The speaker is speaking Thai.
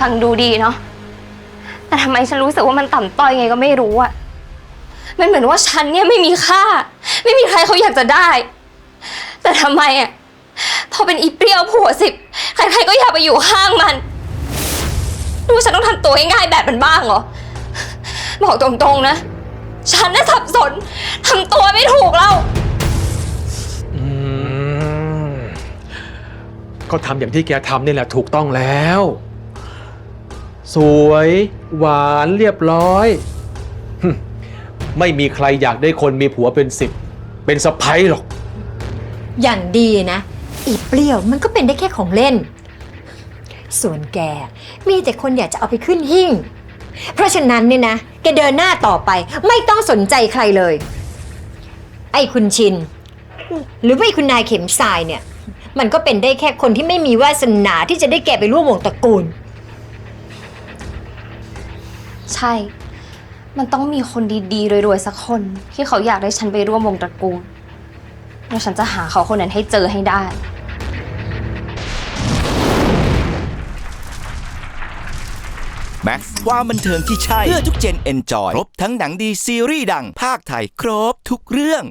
ฟังดูดีเนาะ แต่ทำไมฉันรู้สึกว่ามันต่ำต้อยไงก็ไม่รู้อะมันเหมือนว่าฉันเนี่ยไม่มีค่า ไม่มีใครเขาอยากจะได้ แต่ทำไมอะพอเป็นอีเปรี้ยวผัวสิบใครๆก็อยากไปอยู่ข้างมัน ดูฉันต้องทำตัวง่ายๆแบบมันบ้างเหรอ บอกตรงๆนะ ฉันน่ะสับสนทำตัวไม่ถูกแล้ว ก็ทำอย่างที่แกทำนี่แหละถูกต้องแล้ว สวย หวานเรียบร้อยหึไม่มีใครอยากได้คนมีผัวเป็นสิบเป็นสะพ้ยหรอก อย่างดีนะ อีเปรี้ยวมันก็เป็นได้แค่ของเล่น ส่วนแก มีแต่คนอยากจะเอาไปขึ้นหิ้งเพราะฉะนั้นเนี่ยนะ แกเดินหน้าต่อไป ไม่ต้องสนใจใครเลย ไอ้คุณชิน หรือว่าไอ้คุณนายเข็มทรายเนี่ย มันก็เป็นได้แค่คนที่ไม่มีวาสนาที่จะได้แกไปร่วมวงตระกูล ใช่ มันต้องมีคนดีๆรวยๆสักคน ที่เขาอยากได้ฉันไปร่วมวงตระกูลแล้วฉันจะหาเขาคนนั้นให้เจอให้ได้ แม็กซ์ความบันเทิงที่ใช่ เพื่อทุกเจนเอนจอย ครบทั้งหนังดีซีรีส์ดังภาคไทย ครบทุกเรื่อง